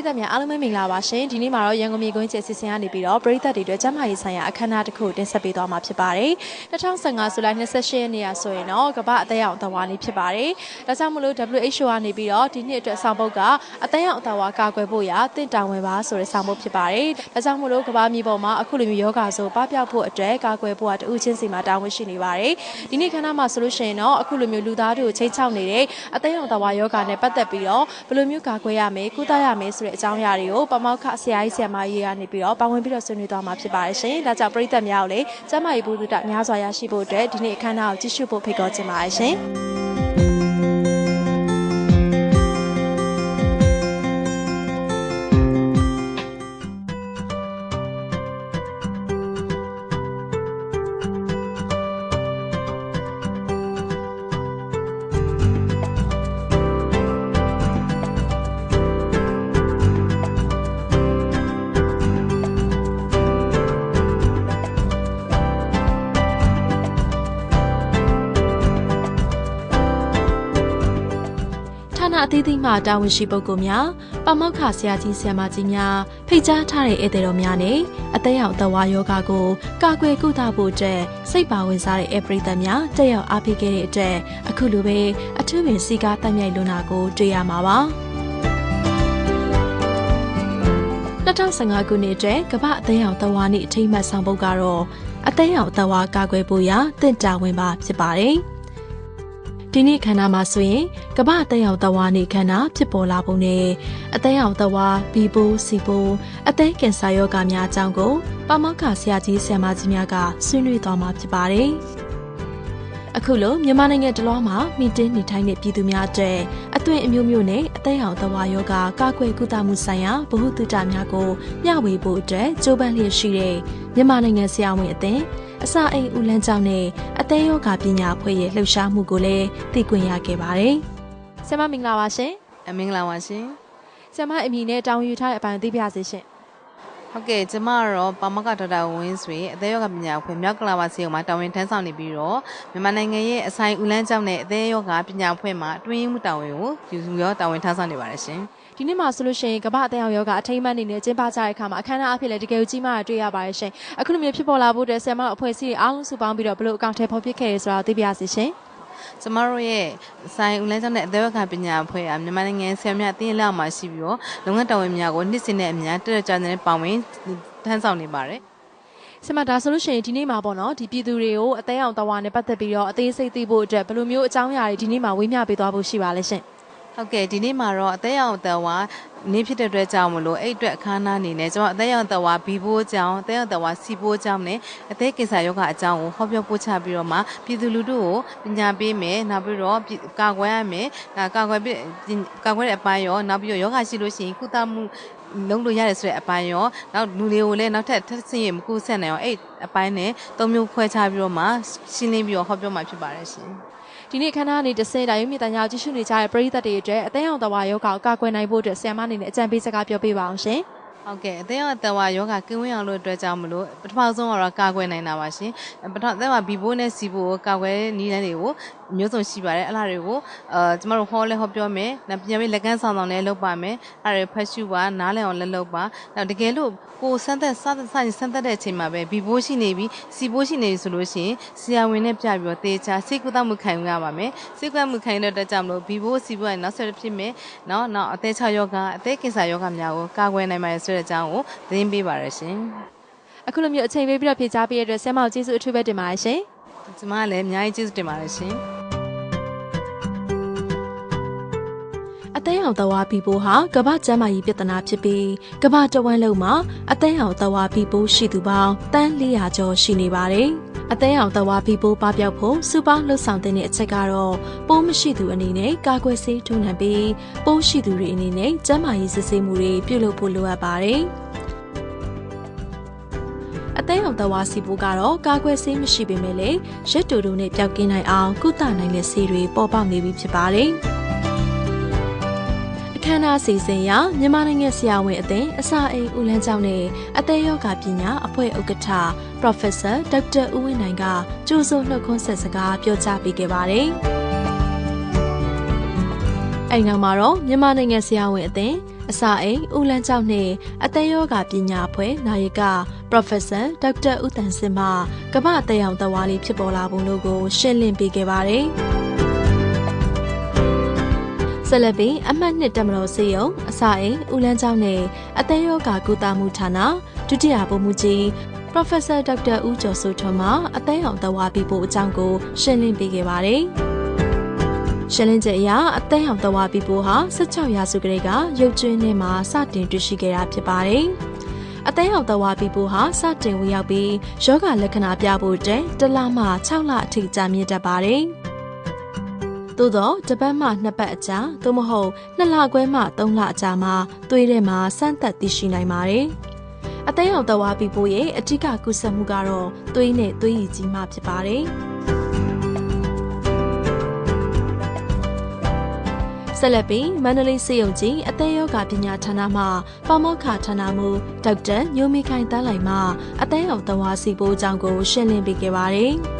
ရိသတ်များအားလုံးပဲမင်္ဂလာပါရှင်ဒီနေ့မှာတော့ရန်ကုန်မြေကွင်းကျယ်စီစဉ်ကနေပြီးတော့ပရိသတ်တွေအတွက်ကျန်းမာရေးဆိုင်ရာအခမ်းအနားတစ်ခုတင်ဆက်ပေးသွားမှာဖြစ်ပါတယ်2015ဇူလိုင်28ရက်နေ့ရဆိုရင်တော့ကမ္ဘာအသက်ရောင်အသဝါနေ့ဖြစ်ပါတယ်ဒါကြောင့်မလို့ WHO ကနေပြီးတော့ဒီနှစ်အတွက်ဆောင်ပုဒ်ကအသက်ရောင်အသဝါကာကွယ်ဖို့ရာတင့်တောင်ဝင်ပါဆိုတဲ့ဆောင်ပုဒ်ဖြစ်ပါတယ်ဒါကြောင့်မလို့ကမ္ဘာမြေပေါ်မှာအခုလိုမျိုးယောဂါဆိုပပျောက်ဖို့အတွက်ကာကွယ်ဖို့ကတူးချင်းစီမှာတာဝန်ရှိနေပါတယ်ဒီနေ့ခမ်းနားမှာဆိုလို့ရှိရင်တော့အခုလိုမျိုးလူသားတွေကိုချိန်ချောက်နေတဲ့အသက်ရောင်အသဝါယောဂါနဲ့ပတ်သက်ပြီးတော့ဘယ်လိုမျိုးကာကွယ်ရမယ်ကုသရမယ်ဆိုတဲ့အကြောင်းအရာတွေကိုပမောက္ခဆရာကြီးဆရာမကြီးကနေပြီးတော့ပါဝင်ပြီးတော့ဆွေးနွေးသွားမှာဖြစ်ပါတယ်ရှင်။ဒါကြောင့်ပရိသတ်များကိုလည်းကျမ်းမာရေးဘုဒ္ဓများစွာရရှိဖို့အတွက်ဒီနေ့အခမ်းအနားကိုကြည့်ရှုဖို့ဖိတ်ခေါ်ချင်ပါတယ်ရှင်။ အသီးသီးမှတာဝန်ရှိပုဂ္ဂိုလ်များပမောက္ခဆရာကြီးဆရာမကြီးများဖိတ်ကြားထားတဲ့ဧည့်သည်တော်များနဲ့အသက်ရောက်သဝါယောဂကိုကာကွယ်ကုသဖို့အတွက်စိတ်ပါဝင်စားတဲ့ဧပရိသတ်များတက်ရောက်အားပေးခဲ့တဲ့အတွက်အခုလိုပဲအထူးပင်စီကားတက်မြိုက်လွန်တာကိုတွေ့ရမှာပါ2015ခုနှစ်အတွက်ကမ္ဘာအသက်ရောင်သဝါနေ့အထိမ်းအမှတ်ဆောင်ပုဒ်ကတော့အသက်ရောင်သဝါကာကွယ်ဖို့ရာတင့်တာဝင်ပါဖြစ်ပါတယ်။ ဒီနေ့ခန္ဓာမှာဆိုရင်ကမ္ဘာအသက်ရောင်သဝါနေ့ခန္ဓာဖြစ်ပေါ်လာပုံနဲ့အသက်ရောင်သဝါဘီပိုးစီပိုးအသက်ကင်ဆာယောဂများအကြောင်းကိုပါမောက္ခဆရာကြီးဆရာမကြီးများကဆွေးနွေးသွားမှာဖြစ်ပါတယ်။အခုလိုမြန်မာနိုင်ငံတလွှားမှာမိတင်းနေထိုင်တဲ့ပြည်သူများအတွက် အသွင်အမျိုးမျိုးနဲ့အသက်ရောင်သဝါယောဂကာကွယ်ကုသမှုဆိုင်ရာဗဟုသုတများကိုမျှဝေဖို့အတွက်ကြိုးပမ်းလျက်ရှိတဲ့မြန်မာနိုင်ငံဆရာဝန်အသင်းအစာအိမ်ဦးလန်းကျောင်းနဲ့အသေးယောဂပညာဖွဲ့ရဲ့လှုပ်ရှားမှုကိုလည်းသိခွင့်ရခဲ့ပါတယ်။ဆရာမမင်္ဂလာပါရှင်အမင်္ဂလာပါရှင်။ဆရာမအမည်နဲ့တောင်းယူထားတဲ့အပိုင်းသိပြစေရှင် ဟုတ်ကဲ့ကျမကတော့ပါမကဒေါက်တာဝင်းဆွေအသေးယောဂပညာအဖွဲ့မြောက်ကလာပါစေုံမှာတာဝန်ထမ်းဆောင်နေပြီးတော့မြန်မာနိုင်ငံရဲ့အဆိုင်ဦးလန်းကျောင်းနဲ့အသေးယောဂပညာအဖွဲ့မှာအတွင်းမှုတာဝန်ကိုယူစုရောတာဝန်ထမ်းဆောင်နေပါတယ်ရှင်။ဒီနေ့မှာဆိုလို့ရှိရင်ကမ္ဘာအသက်ရောင်ယောဂအထိမ်းအမှတ်အနေနဲ့ကျင်းပကြတဲ့အခါမှာအခမ်းအနားအဖြစ်လည်းတကယ်ကြီးမားတာတွေ့ရပါတယ်ရှင်။အခုလိုမျိုးဖြစ်ပေါ်လာဖို့အတွက်ဆရာမတို့အဖွဲ့အစည်းတွေအားလုံးစုပေါင်းပြီးတော့ဘယ်လိုအကောင့်ထဲပေါ်ပြခဲ့ရဲဆိုတာကိုသိပြစေရှင် ကျမတို့ရဲ့ဆိုင်ဦးလန်းကျောင်းနဲ့အသေးယောဂပညာအဖွဲ့ကမြန်မာနိုင်ငံဆရာများအသင်းလက်အောက်မှာရှိပြီးတော့လုပ်ငန်းတာဝန်များကိုနှစ်စဉ်နဲ့အများတက်တက်ကြွတဲ့ပါဝင်ထမ်းဆောင်နေပါတယ်။ဆရာမဒါဆိုလို့ရှိရင်ဒီနေ့မှာပေါ့နော်ဒီပြည်သူတွေကိုအသက်ရောင်သဝါနဲ့ပတ်သက်ပြီးတော့အသေးစိတ်သိဖို့အတွက်ဘယ်လိုမျိုးအကြောင်းအရာတွေဒီနေ့မှာဝေမျှပေးသွားဖို့ရှိပါလဲရှင်။ဟုတ်ကဲ့ဒီနေ့မှာတော့အသက်ရောင်အသက်ဝါ နေ့ဖြစ်တဲ့အတွက်ကြောင့်မလို့အဲ့အတွက်အခမ်းအနားအနေနဲ့ကျွန်တော်အသက်ရောင်အသက်ဝါဘီဘိုးကြောင်းအသက်ရောင်အသက်ဝါစီဘိုးကြောင်းနဲ့အသက်ကင်ဆာယောဂအကြောင်းကိုဟောပြောပို့ချပြီးတော့မှပြည်သူလူထုကိုပညာပေးမယ်နောက်ပြီးတော့ပြည်ကာကွယ်ရမယ်ဒါကာကွယ်ပြီးကာကွယ်တဲ့အပိုင်းရောနောက်ပြီးတော့ယောဂရှိလို့ရှိရင်ကုသမှုလုံးလို့ရတယ်ဆိုတဲ့အပိုင်းရောနောက်လူတွေကိုလည်းနောက်ထပ်ထပ်ဆင်းရမကူဆက်နိုင်အောင်အဲ့အပိုင်းနဲ့သုံးမျိုးခွဲခြားပြီးတော့မှရှင်းလင်းပြီးတော့ဟောပြောမှာဖြစ်ပါတယ်ရှင် ဒီနေ့ခန္ဓာအနေတစင်တာရုံမြင့်တန်ကြောင်ကြည့်ရှုနေကြတဲ့ပရိသတ်တွေအတွက်အသက်ရောင်သဝါယောဂကိုကာကွယ်နိုင်ဖို့အတွက်ဆရာမအနေနဲ့အကြံပေးစကားပြောပေးပါအောင်ရှင်ဟုတ်ကဲ့အသေးအသက်ဝါယောဂကင်းဝင်းအောင်လို့အတွက်ကြောင့်မလို့ပထမဆုံးကတော့ကာကွယ်နိုင်တာပါရှင်ပထမသက်ဝါဘီဘိုးနဲ့စီဘိုးကိုကာကွယ်နည်းလမ်းတွေကို မျိုးစုံရှိပါတယ်အဲ့လားတွေကိုအဲကျမတို့ဟောလဲဟောပြောမယ်နောက်ပြန်ပြီးလက်ကမ်းဆောင်ဆောင်လည်းလုပ်ပါမယ်အဲ့ဒါတွေဖတ်ရှုပါနားလည်အောင်လည်းလုပ်ပါနောက်တကယ်လို့ကိုစမ်းသက်စသစရင်စမ်းသက်တဲ့အချိန်မှာပဲဘီဘိုးရှိနေပြီစီဘိုးရှိနေပြီဆိုလို့ရှိရင်ဆရာဝန်နဲ့ပြပြီးတော့တေချာစိတ်ကူးတမှုခံယူရပါမယ်စိတ်ကူးမှုခံရတဲ့အတွက်ကြောင့်မလို့ဘီဘိုးစီဘိုးကနောက်ဆက်ဖြစ်မယ်နော်နောက်အသေးချယောဂအသေးကင်ဆာယောဂများကိုကာကွယ်နိုင်ပါတယ်ဆိုတဲ့အကြောင်းကိုသတင်းပေးပါရရှင်အခုလိုမျိုးအချိန်ပေးပြီးတော့ဖြေကြားပေးရတဲ့အတွက်ဆရာမကိုကျေးဇူးအထူးပဲတင်ပါတယ်ရှင်ကျမကလည်းအများကြီးကျေးဇူးတင်ပါတယ်ရှင် အသက်ရောင်သဝါပီပိုးဟာကမ္ဘာ့ကျန်းမာရေးပြဿနာဖြစ်ပြီးကမ္ဘာတဝန်းလုံးမှာအသက်ရောင်သဝါပီပိုးရှိသူပေါင်းတန်း400ကျော်ရှိနေပါတယ်။အသက်ရောင်သဝါပီပိုးပပျောက်ဖို့စူပေါင်းလှုပ်ဆောင်တဲ့အချက်ကတော့ပိုးမရှိသူအနေနဲ့ကာကွယ်ဆေးထိုးနှံပြီးပိုးရှိသူတွေအနေနဲ့ကျန်းမာရေးစစ်ဆေးမှုတွေပြုလုပ်ဖို့လိုအပ်ပါတယ်။အသက်ရောင်သဝါစီပိုးကတော့ကာကွယ်ဆေးမရှိပေမဲ့လည်းရက်တူတူနဲ့ပျောက်ကင်းနိုင်အောင်ကုသနိုင်တဲ့ဆေးတွေပေါ်ပေါက်နေပြီဖြစ်ပါတယ်။အခ မ်းအနားစီစဉ်ရာမြန်မာနိုင်ငံဆရာဝန်အသင်းအစာအိမ်ဦးလန်းကျောင်းနဲ့အသေးယောဂပညာအဖွဲ့ဥက္ကဋ္ဌ Professor ဒေါက်တာဦးဝင်းနိုင်ကကြိုးစိုးနှုတ်ခွန်းဆက်စကားပြောကြားပေးခဲ့ပါတယ်။အဲဒီနောက်မှာတော့မြန်မာနိုင်ငံဆရာဝန်အသင်းအစာအိမ်ဦးလန်းကျောင်းနှင့်အသက်ယောဂပညာအဖွဲ့နာယက Professor ဒေါက်တာဦးတန်စင်မှကမ္ဘာအသက်ရောင်သဝါလေးဖြစ်ပေါ်လာပုံတို့ကိုရှင်းလင်းပေးခဲ့ပါတယ်။ ဆက်လက်ပြီးအမှတ်နှစ်တမတော်စေယုံအစာအိမ်ဦးလန်းကျောင်းနှင့်အသက်ယောဂကုသမှုဌာနဒုတိယဗိုလ်မှူးကြီး Professor ဒေါက်တာဦးကျော်စိုးထွန်းမှအသက်ရောင်သဝါပြဖို့အကြောင်းကိုရှင်းလင်းပေးခဲ့ပါတယ်။ရှင်းလင်းချက်အရအသက်ရောင်သဝါပီပိုဟာ16ရာစုကလေးကရုပ်ကျွင်းထဲမှာစတင်တွေ့ရှိခဲ့တာဖြစ်ပါတယ်။အသက်ရောင်သဝါပီပိုဟာစတင်ဝင်ရောက်ပြီးယောဂလက္ခဏာပြဖို့တဲ့တလမှ6လအထိကြာမြင့်တတ်ပါတယ်။ သို့တော့တပတ်မှနှစ်ပတ်အကြာသို့မဟုတ်နှစ်လခွဲမှသုံးလအကြာမှာသွေးထဲမှာစမ်းသပ်သိရှိနိုင်ပါတယ်။အသက်ရောင်သဝါပီပိုရဲ့အထူးကုသမှုကတော့သွေးနဲ့သွေးရည်ကြီးမှဖြစ်ပါတယ်။ဆက်လက်ပြီးမန္တလေးစေယုံကြီးအသက်ယောဂပညာဌာနမှပမောက္ခဌာနမှဒေါက်တာညိုမီခိုင်တန်းလိုက်မှအသက်ရောင်သဝါစီပိုးအကြောင်းကိုရှင်းလင်းပေးခဲ့ပါတယ်။အ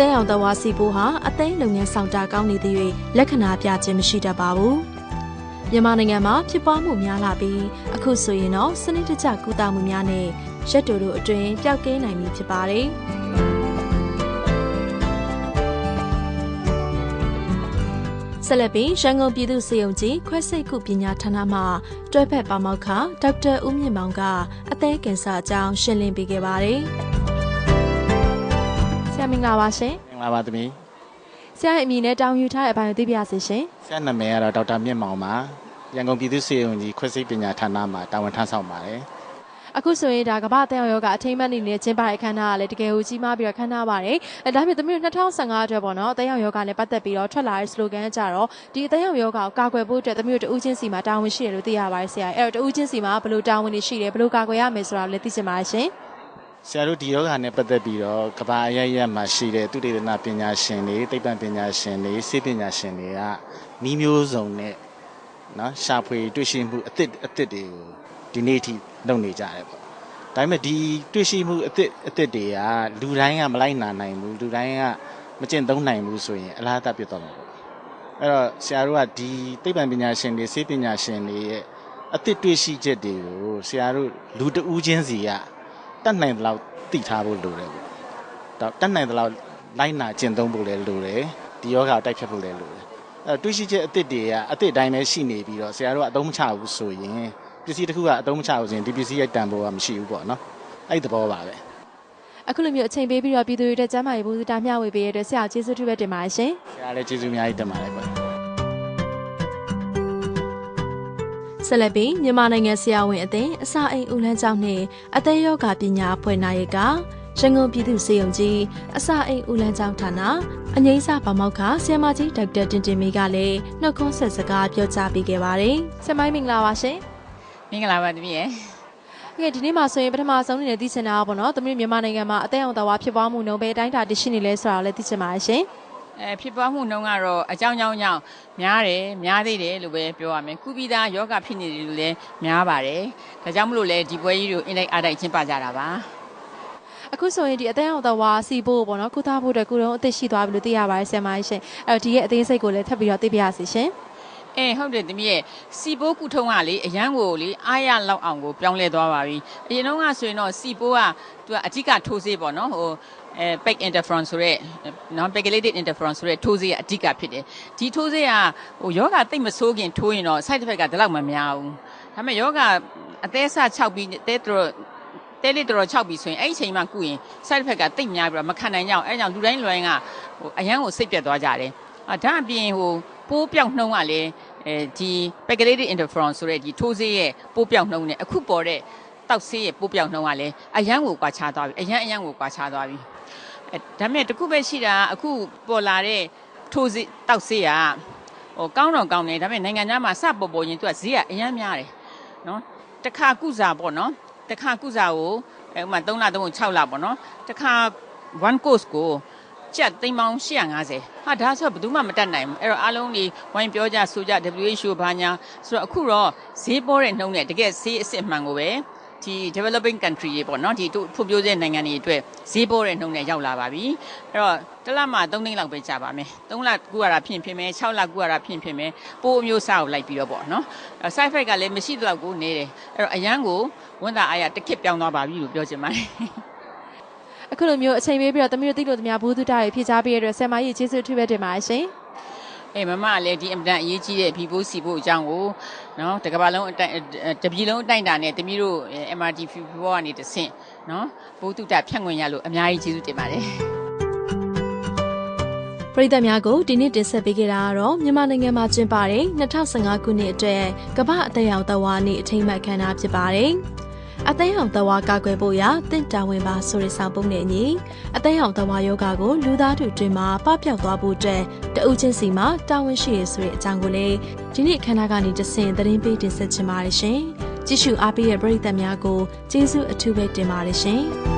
သက်ရောင်သဝါစီပိုးဟာအသက်လုပ်ငန်းဆောင်တာကောင်းနေသည့်လက္ခဏာပြခြင်းမရှိတတ်ပါဘူး။မြန်မာနိုင်ငံမှာဖြစ်ပွားမှုများလာပြီးအခုဆိုရင်တော့စနစ်တကျကုသမှုများနဲ့ရက်တူတို့အတွင်းပျောက်ကင်းနိုင်ပြီဖြစ်ပါတယ်။ဆက်လက်ပြီးရန်ကုန်ပြည်သူ့စေယုံကြီးခွဲစိတ်ခုပညာဌာနမှတွဲဖက်ပါမောက္ခဒေါက်တာဦးမြင့်မောင်ကအသေးကင်ဆာအကြောင်းရှင်းလင်းပေးခဲ့ပါတယ်။ဆ ရာမင်္ဂလာပါရှင်မင်္ဂလာပါသမီး။ဆရာရဲ့အမည်နဲ့တောင်းယူထားတဲ့အပိုင်းကိုသိပြရစီရှင်ဆရာနာမည်ကတော့ဒေါက်တာမြင့်မောင်ပါရန်ကုန်ပြည်သူ့စေယုံကြီးခွဲစိတ်ပညာဌာနမှာတာဝန်ထမ်းဆောင်ပါတယ်။အခုဆိုရင်ဒါကမ္ဘာအသက်ရောဂါအထိမ်းအမှတ်အနေနဲ့ကျင်းပတဲ့အခမ်းအနားကလည်းတကယ်ကိုကြီးမားပြီးတော့ခမ်းနားပါတယ်။အဲဒါပေမဲ့သမီးတို့2015အတွက်ပေါ့နော်အသက်ရောဂါနဲ့ပတ်သက်ပြီးတော့ထွက်လာတဲ့ slogan ကြတော့ဒီအသက်ရောဂါကိုကာကွယ်ဖို့အတွက်သမီးတို့တဦးချင်းစီမှာတာဝန်ရှိတယ်လို့သိရပါတယ်ဆရာ။အဲ့တော့တဦးချင်းစီမှာဘယ်လိုတာဝန်တွေရှိတယ်ဘယ်လိုကာကွယ်ရမယ်ဆိုတာကိုလည်းသိချင်ပါတယ်ရှင်။ ဆရာတို့ဒီယောဂနဲ့ပတ်သက်ပြီးတော့ကဘာအရရမှာရှိတဲ့သူတေသနာပညာရှင်တွေသိပ္ပံပညာရှင်တွေစေပညာရှင်တွေကဤမျိုးစုံနဲ့နော်ရှာဖွေတွေ့ရှိမှုအသစ်အသစ်တွေကိုဒီနေ့ထိလုပ်နေကြတယ်ပေါ့ဒါပေမဲ့ဒီတွေ့ရှိမှုအသစ်အသစ်တွေကလူတိုင်းကမလိုက်နာနိုင်ဘူးလူတိုင်းကမကျင့်သုံးနိုင်ဘူးဆိုရင်အလားအသပြတ်သွားမှာပေါ့အဲ့တော့ဆရာတို့ကဒီသိပ္ပံပညာရှင်တွေစေပညာရှင်တွေရဲ့အသစ်တွေ့ရှိချက်တွေကိုဆရာတို့လူတဦးချင်းစီက တတ်နိုင်တဲ့လောက်သိထားဖို့လိုတယ်ပေါ့။ဒါတတ်နိုင်တဲ့လောက်လိုက်နာကျင့်သုံးဖို့လည်းလိုတယ်။ဒီယောဂကိုတိုက်ဖြတ်ဖို့လည်းလိုတယ်။အဲတွေးရှိချက်အစ်စ်တွေကအစ်စ်တိုင်းပဲရှိနေပြီးတော့ဆရာတို့ကအသုံးမချဘူးဆိုရင်ပစ္စည်းတစ်ခုကအသုံးမချဘူးဆိုရင်ဒီပစ္စည်းရဲ့တန်ဖိုးကမရှိဘူးပေါ့နော်။အဲ့ဒီသဘောပါပဲအခုလိုမျိုးအချိန်ပေးပြီးတော့ပြည်သူတွေတက်ကျမ်းမာရေးဘူးတာမျှဝေပေးရတဲ့ဆရာကျေးဇူးတူပဲတင်ပါတယ်ရှင်။ဆရာလည်းကျေးဇူးအများကြီးတင်ပါတယ်ပေါ့။။ ဆက်လက်ပြီးမြန်မာနိုင်ငံဆရာဝန်အသင်းအစာအိမ်ဦးလန်းကျောင်းနှင့်အသက်ယောဂပညာအဖွဲ့နာယကရန်ကုန်ပြည်သူ့စေယုံကြီးအစာအိမ်ဦးလန်းကျောင်းဌာနအငိမ့်စာပါမောက္ခဆရာမကြီးဒေါက်တာတင်တင်မီကလည်းနှုတ်ခွန်းဆက်စကားပြောကြားပေးခဲ့ပါတယ်။ဆရာမမင်္ဂလာပါရှင်မင်္ဂလာပါတမီးရဲ့။ဟုတ်ကဲ့ဒီနေ့မှာဆိုရင်ပထမဆုံးအနေနဲ့သိချင်တာကပေါ့နော်။သမီးမြန်မာနိုင်ငံမှာအသက်အောင်တော်ဝါဖြစ်ပွားမှုနှုန်းပဲအတိုင်းအတာတရှိနေလဲဆိုတာကိုလည်းသိချင်ပါတယ်ရှင် အဲဖြစ်ပွားမှုနှုန်းကတော့အကြောင်းကြောင်းကြောင့်များတယ်များသေးတယ်လို့ပဲပြောရမယ်ကုပိသားယောဂဖြစ်နေတယ်လို့လည်းများပါတယ်ဒါကြောင့်မလို့လဲဒီပွဲကြီးကိုအင်လိုက်အားတိုက်ကျင်းပကြတာပါ။အခုဆိုရင်ဒီအသက်အောင်တော်ဝါစီဖို့ပေါ့နော်။ကုသဖို့အတွက်ကုတုံးအသက်ရှိသွားပြီလို့သိရပါတယ်ဆရာမကြီးရှင်။အဲ့တော့ဒီရဲ့အသေးစိတ်ကိုလည်းထပ်ပြီးတော့သိပြရစီရှင်။အဲဟုတ်တယ်တမီးရဲ့စီပိုးကုထုံးကလေအရန်ကိုလေအားရလောက်အောင်ကိုပြောင်းလဲသွားပါပြီအရင်တော့ကဆိုရင်တော့စီပိုးကသူကအဓိကထိုးစေးပေါ့နော်ဟို အဲ peg interferon ဆိုတဲ့နော် pegylated interferon ဆိုတဲ့ထိုးစေးကအဓိကဖြစ်တယ်ဒီထိုးစေးကဟိုယောဂတိတ်မဆိုးခင်ထိုးရင်တော့ side effect ကဒီလောက်မများဘူးဒါပေမဲ့ယောဂအသေးစ6ပြီးတဲတော်တဲလေးတော်တော်6ပြီဆိုရင်အဲ့ဒီအချိန်မှကုရင် side effect ကတိတ်များပြီးတော့မခံနိုင်ကြအောင်အဲ့ဒါကြောင့်လူတိုင်းလူတိုင်းကဟိုအရန်ကိုစိတ်ပြတ်သွားကြတယ်အာဒါအပြင်ဟိုပိုးပြောက်နှုံးကလည်းအဲဒီ pegylated interferon ဆိုတဲ့ဒီထိုးစေးရဲ့ပိုးပြောက်နှုံးနဲ့အခုပေါ်တဲ့တောက်ဆေးရဲ့ပိုးပြောက်နှုံးကလည်းအရန်ကိုကွာခြားသွားပြီအရန်အရန်ကိုကွာခြားသွားပြီအဲ ဒါပေမဲ့တစ်ခုပဲရှိတာကအခုပေါ်လာတဲ့ထိုးစေးတောက်ဆေးကဟိုကောင်းတော့ကောင်းတယ်ဒါပေမဲ့နိုင်ငံခြားမှာစပေါ်ပေါ်ရင်သူကဈေးကအရန်များတယ်နော်တစ်ခါကုစားပေါ့နော်တစ်ခါကုစားကိုအဲဥပမာ3လ3 6လပေါ့နော်တစ်ခါ one course ကိုကျပ်သိန်းပေါင်း850ဟာဒါဆိုဘယ်သူမှမတတ်နိုင်ဘူးအဲ့တော့အားလုံးဒီဝိုင်းပြောကြဆိုကြ WHO ဘာညာဆိုတော့အခုတော့ဈေးပေါ်တဲ့နှုံးနဲ့တကယ်ဈေးအစ်စ်မှန်ကိုပဲ ဒီ developing country တွေပေါ့နော်ဒီတို့ဖွံ့ဖြိုးတဲ့နိုင်ငံတွေအတွက်ဈေးပေါ်တဲ့နှုန်းနဲ့ရောက်လာပါပြီအဲ့တော့တစ်လမှ3သိန်းလောက်ပဲကြာပါမယ်3လကူရတာဖြစ်ဖြစ်မယ်6လကူရတာဖြစ်ဖြစ်မယ်ပိုးအမျိုးအစားကိုလိုက်ပြီးတော့ပေါ့နော် side effect ကလည်းမရှိတော့ကိုနေတယ်အဲ့တော့အရန်ကိုဝန်တာအားရတစ်ခစ်ပြောင်းသွားပါပြီလို့ပြောချင်ပါတယ်အခုလိုမျိုးအချိန်ပေးပြီးတော့တမီးတို့တိလို့တမများဘူးသူတာတွေဖြည့်ချပေးရတဲ့ဆမ်မကြီးကျေးဇူးထူးပဲတင်ပါတယ်ရှင်အေးမမကလည်းဒီအင်ပဒန်အရေးကြီးတဲ့ဖီဖို့စီဖို့အကြောင်းကို နော်တကဘာလုံးအတိုင်းတပြည်လုံးအတိုင်းတာနဲ့တမီးတို့ MRT ဖီဖို့ကနေတဆင့်နော်ဘုသူတဖြန့်ခွင့်ရလို့အများကြီးကျေးဇူးတင်ပါတယ်ပရိသတ်များကိုဒီနေ့တင်ဆက်ပေးခဲ့တာကတော့မြန်မာနိုင်ငံမှာကျင်းပတဲ့2015ခုနှစ်အတွက်ကမ္ဘာအသက်ရောင်သက်ဝါနေ့အထိမ်းအမှတ်အခမ်းအနားဖြစ်ပါတယ်။ အသက်ရောင်သက်ဝါကာကွယ်ဖို့ရာတင့်တာဝန်ပါဆိုတဲ့ဆောင်ပုံနဲ့အညီအသက်ရောင်သက်ဝါယောဂါကိုလူသားတွေတွင်မှာပပျောက်သွားဖို့အတွက်တဦးချင်းစီမှာတာဝန်ရှိရဆိုတဲ့အကြောင်းကိုလည်းဒီနေ့အခမ်းအနားကနေတဆင့်သတင်းပေးတင်ဆက်ချင်ပါတယ်ရှင်။ကြည့်ရှုအားပေးတဲ့ပရိသတ်များကိုကျေးဇူးအထူးပဲတင်ပါတယ်ရှင်။